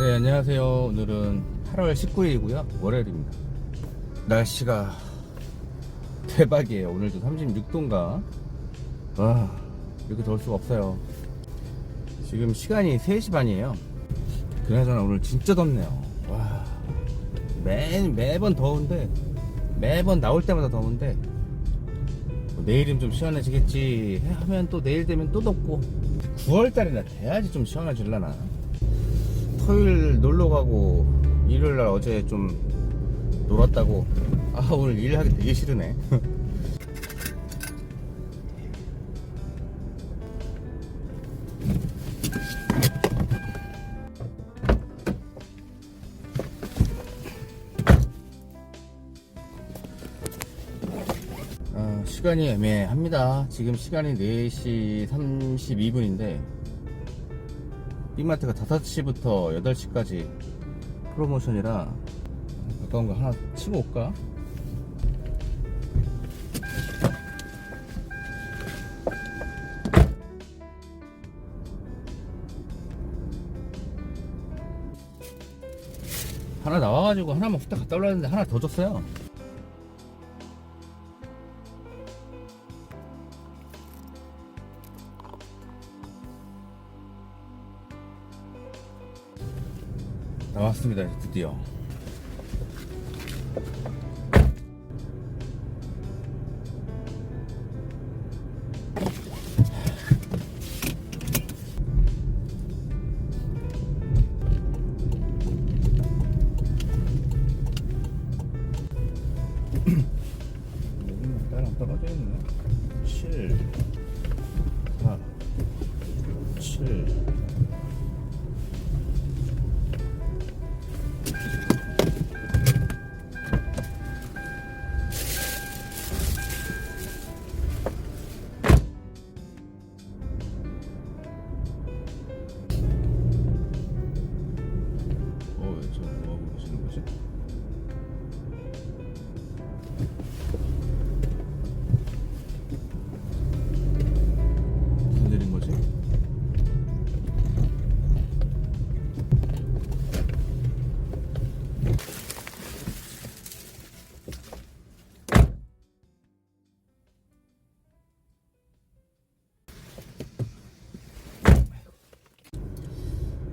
네, 안녕하세요. 오늘은 8월 19일이고요. 월요일입니다. 날씨가 대박이에요. 오늘도 36도인가? 와, 이렇게 더울 수가 없어요. 지금 시간이 3시 반이에요. 그나저나 오늘 진짜 덥네요. 와, 매, 매번 더운데, 매번 나올 때마다 더운데, 뭐 내일은 좀 시원해지겠지 하면 또 내일 되면 또 덥고, 9월달이나 돼야지 좀 시원해질라나. 토요일 놀러 가고 일요일 날 어제 좀 놀았다고. 아 오늘 일하기 되게 싫으네. 아, 시간이 애매합니다. 지금 시간이 4시 32분인데 빅마트가 5시부터 8시까지 프로모션이라 가까운 거 하나 치고 올까? 하나 나와가지고 하나만 후딱 갖다 올랐는데 하나 더 줬어요 나왔습니다 드디어. 여기는 따랑 떨어져 있네. 7 4 7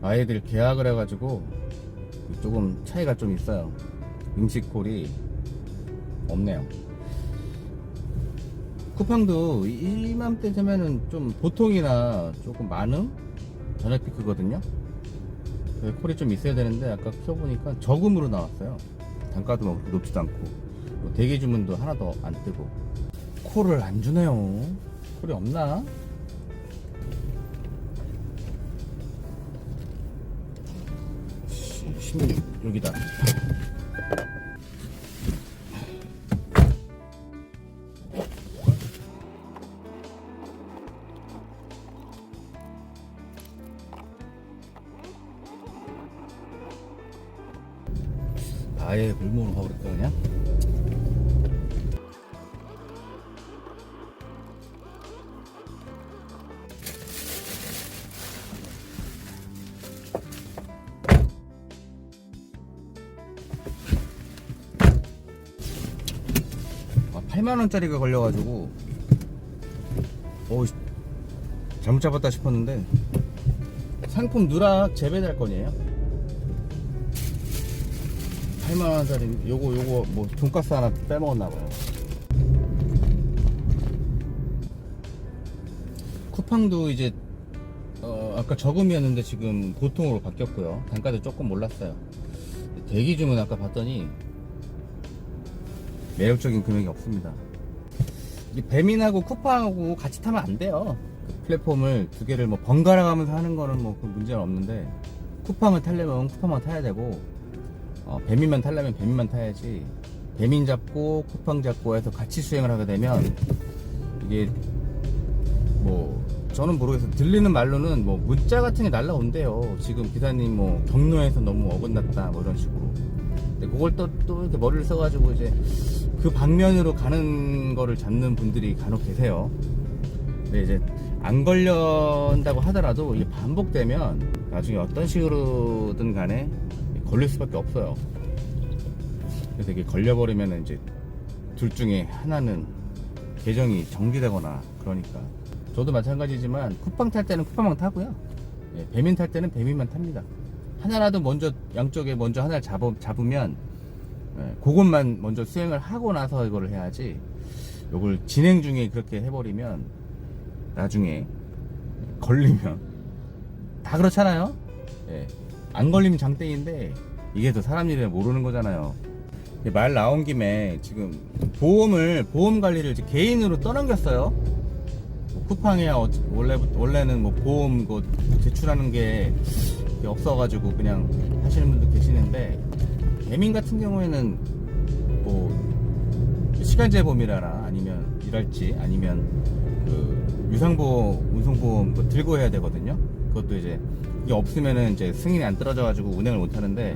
아이들 계약을 해가지고 조금 차이가 좀 있어요. 음식콜이 없네요. 쿠팡도 이맘때 되면은 좀 보통이나 조금 많음 저녁 피크거든요. 콜이 좀 있어야 되는데 아까 켜보니까 저금으로 나왔어요. 단가도 뭐 높지도 않고 뭐 대기 주문도 하나도 안 뜨고 콜을 안 주네요. 콜이 없나? 16 여기다 아예 골목으로 가버릴까 그냥? 아, 8만원짜리가 걸려가지고. 오 잘못 잡았다 싶었는데. 상품 누락 재배달 건이에요? 8만 원짜리 요거 요거 뭐 돈가스 하나 빼먹었나 봐요. 쿠팡도 이제 어, 아까 저금이었는데 지금 보통으로 바뀌었고요. 단가도 조금 올랐어요. 대기 주문 아까 봤더니 매력적인 금액이 없습니다. 이 배민하고 쿠팡하고 같이 타면 안 돼요. 그 플랫폼을 두 개를 뭐 번갈아 가면서 하는 거는 뭐그 문제는 없는데 쿠팡을 타려면 쿠팡만 타야 되고 어, 배민만 타려면 배민만 타야지 배민 잡고 쿠팡 잡고 해서 같이 수행을 하게 되면 이게 뭐 저는 모르겠어요. 들리는 말로는 뭐 문자 같은 게 날라온대요. 지금 기사님 뭐 경로에서 너무 어긋났다 뭐 이런 식으로. 근데 그걸 또, 또 이렇게 머리를 써가지고 이제 그 방면으로 가는 거를 잡는 분들이 간혹 계세요. 근데 이제 안 걸린다고 하더라도 이게 반복되면 나중에 어떤 식으로든 간에 걸릴 수밖에 없어요. 그래서 이게 걸려버리면 이제 둘 중에 하나는 계정이 정지되거나 그러니까 저도 마찬가지지만 쿠팡 탈 때는 쿠팡만 타고요. 예, 배민 탈 때는 배민만 탑니다. 하나라도 먼저 양쪽에 먼저 하나를 잡, 잡으면 예, 그것만 먼저 수행을 하고 나서 이거를 해야지 이걸 진행 중에 그렇게 해버리면 나중에 걸리면 다 그렇잖아요 예, 안 걸리면 장땡인데 이게 또 사람 일을 모르는 거잖아요 예, 말 나온 김에 지금 보험을 보험 관리를 개인으로 떠넘겼어요 뭐 쿠팡이야 어- 원래 원래는 뭐 보험 그 제출하는 게 없어가지고 그냥 하시는 분도 계시는데 개민 같은 경우에는 뭐 시간 제보험이라나 아니면 일할지 아니면 그 유상보험 운송보험 그거 들고 해야 되거든요 그것도 이제 이게 없으면은 이제 승인이 안 떨어져가지고 운행을 못 하는데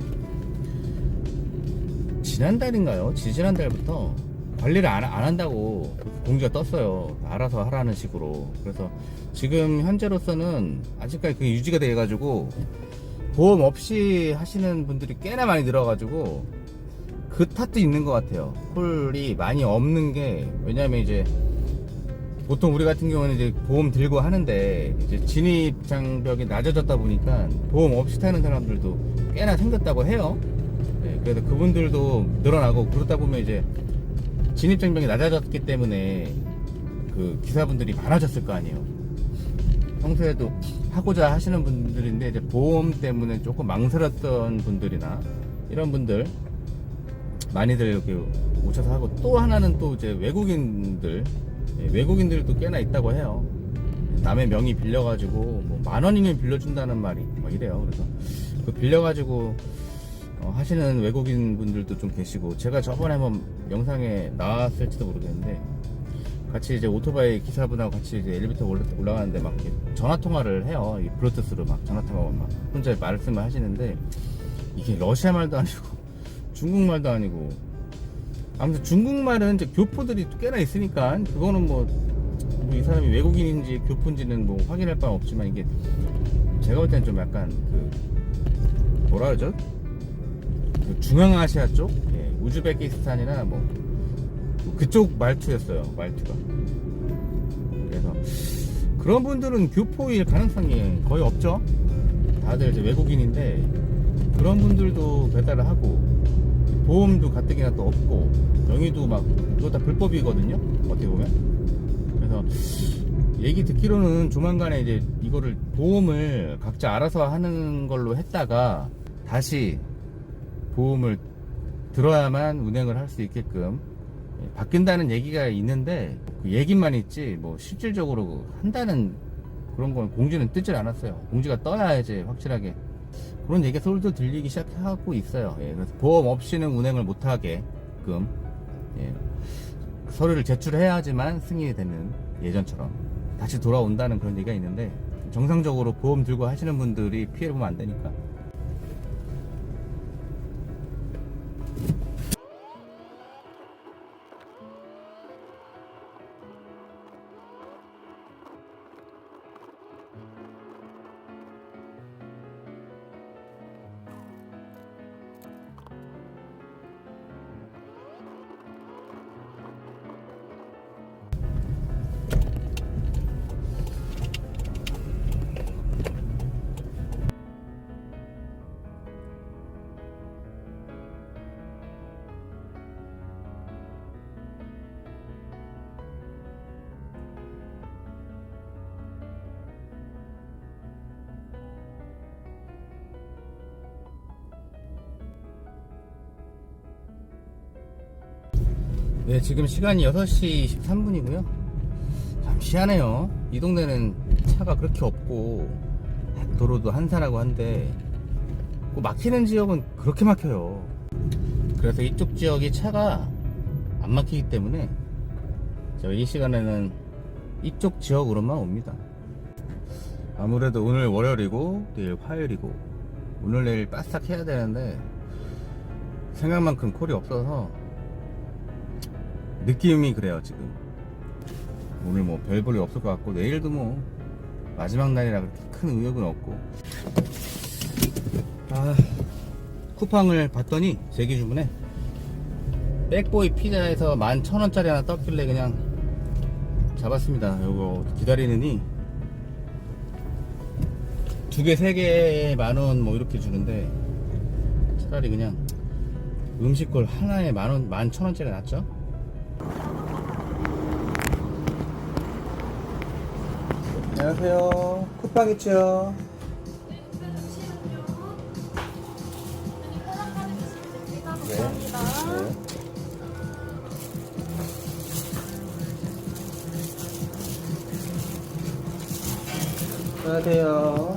지난달인가요? 지지난달부터 관리를 안, 안 한다고 공지가 떴어요. 알아서 하라는 식으로. 그래서 지금 현재로서는 아직까지 그게 유지가 돼가지고 보험 없이 하시는 분들이 꽤나 많이 늘어가지고 그 탓도 있는 것 같아요. 콜이 많이 없는 게 왜냐면 이제 보통 우리 같은 경우는 이제 보험 들고 하는데 이제 진입 장벽이 낮아졌다 보니까 보험 없이 타는 사람들도 꽤나 생겼다고 해요. 네, 그래서 그분들도 늘어나고 그러다 보면 이제 진입 장벽이 낮아졌기 때문에 그 기사분들이 많아졌을 거 아니에요. 평소에도 하고자 하시는 분들인데 이제 보험 때문에 조금 망설였던 분들이나 이런 분들 많이들 이렇게 오셔서 하고 또 하나는 또 이제 외국인들 예, 외국인들도 꽤나 있다고 해요. 남의 명의 빌려가지고 뭐 만 원이면 빌려준다는 말이 막 이래요. 그래서 그 빌려가지고 어, 하시는 외국인 분들도 좀 계시고 제가 저번에 한번 영상에 나왔을지도 모르겠는데 같이 이제 오토바이 기사분하고 같이 이제 엘리베이터 올라, 올라가는데 막 전화 통화를 해요. 이 블루투스로 막 전화 통화 막 혼자 말씀을 하시는데 이게 러시아 말도 아니고 중국 말도 아니고 아무튼 중국말은 이제 교포들이 꽤나 있으니까 그거는 뭐 이 사람이 외국인인지 교포인지는 뭐 확인할 바는 없지만 이게 제가 볼 때는 좀 약간 그 뭐라 그러죠? 그 중앙아시아 쪽? 예, 우즈베키스탄이나 뭐 그쪽 말투였어요 말투가. 그래서 그런 분들은 교포일 가능성이 거의 없죠. 다들 이제 외국인인데 그런 분들도 배달을 하고 보험도 가뜩이나 또 없고 명의도 막 이거 다 불법이거든요 어떻게 보면. 그래서 얘기 듣기로는 조만간에 이제 이거를 보험을 각자 알아서 하는 걸로 했다가 다시 보험을 들어야만 운행을 할 수 있게끔 예, 바뀐다는 얘기가 있는데 그 얘기만 있지 뭐 실질적으로 한다는 그런 건 공지는 뜨질 않았어요. 공지가 떠야 이제 확실하게 그런 얘기가 서울도 들리기 시작하고 있어요. 예, 그래서 보험 없이는 운행을 못하게끔 예, 서류를 제출해야지만 승인이 되는 예전처럼 다시 돌아온다는 그런 얘기가 있는데 정상적으로 보험 들고 하시는 분들이 피해를 보면 안 되니까 네, 지금 시간이 6시 23분이고요. 참 희한해요. 이 동네는 차가 그렇게 없고, 도로도 한산하고 한데, 그 막히는 지역은 그렇게 막혀요. 그래서 이쪽 지역이 차가 안 막히기 때문에, 저이 시간에는 이쪽 지역으로만 옵니다. 아무래도 오늘 월요일이고, 내일 화요일이고, 오늘 내일 바싹 해야 되는데, 생각만큼 콜이 없어서, 느낌이 그래요 지금. 오늘 뭐 별 볼일 없을 것 같고 내일도 뭐 마지막 날이라 그렇게 큰 의욕은 없고. 아 쿠팡을 봤더니 제 기준에 백보이 피자에서 11,000원짜리 하나 떴길래 그냥 잡았습니다. 요거 기다리느니 두 개, 세 개에 만원 뭐 이렇게 주는데 차라리 그냥 음식걸 하나에 만원, 만천원짜리 낫죠? 안녕하세요. 쿠팡 있죠? 네. 안녕하세요.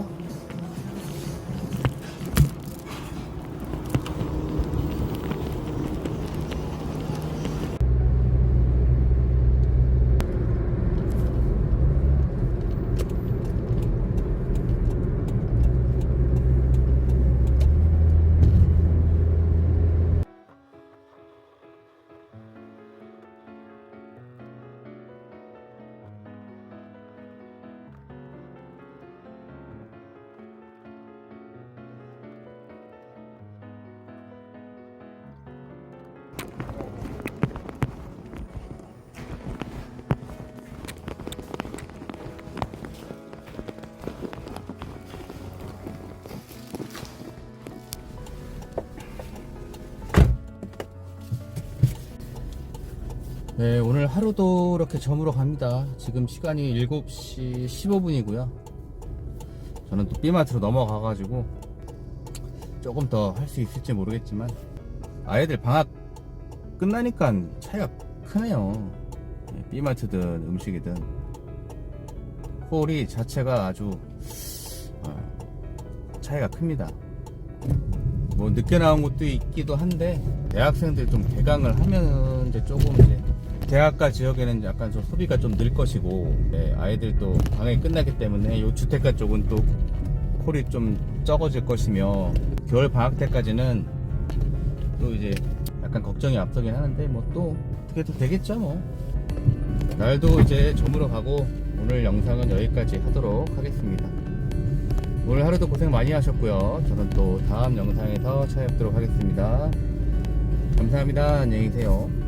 하루도 이렇게 저물어 갑니다. 지금 시간이 7시 15분이고요. 저는 또 B마트로 넘어가가지고 조금 더 할 수 있을지 모르겠지만 아이들 방학 끝나니까 차이가 크네요. 네, B마트든 음식이든 홀이 자체가 아주 어, 차이가 큽니다. 뭐 늦게 나온 것도 있기도 한데 대학생들 좀 개강을 하면 이제 조금 이제 대학가 지역에는 약간 좀 소비가 좀 늘 것이고 네, 아이들도 방학이 끝나기 때문에 요 주택가 쪽은 또 콜이 좀 적어질 것이며 겨울 방학 때까지는 또 이제 약간 걱정이 앞서긴 하는데 뭐 또 어떻게 또 되겠죠 뭐. 날도 이제 저물어 가고 오늘 영상은 여기까지 하도록 하겠습니다. 오늘 하루도 고생 많이 하셨고요. 저는 또 다음 영상에서 찾아뵙도록 하겠습니다. 감사합니다. 안녕히 계세요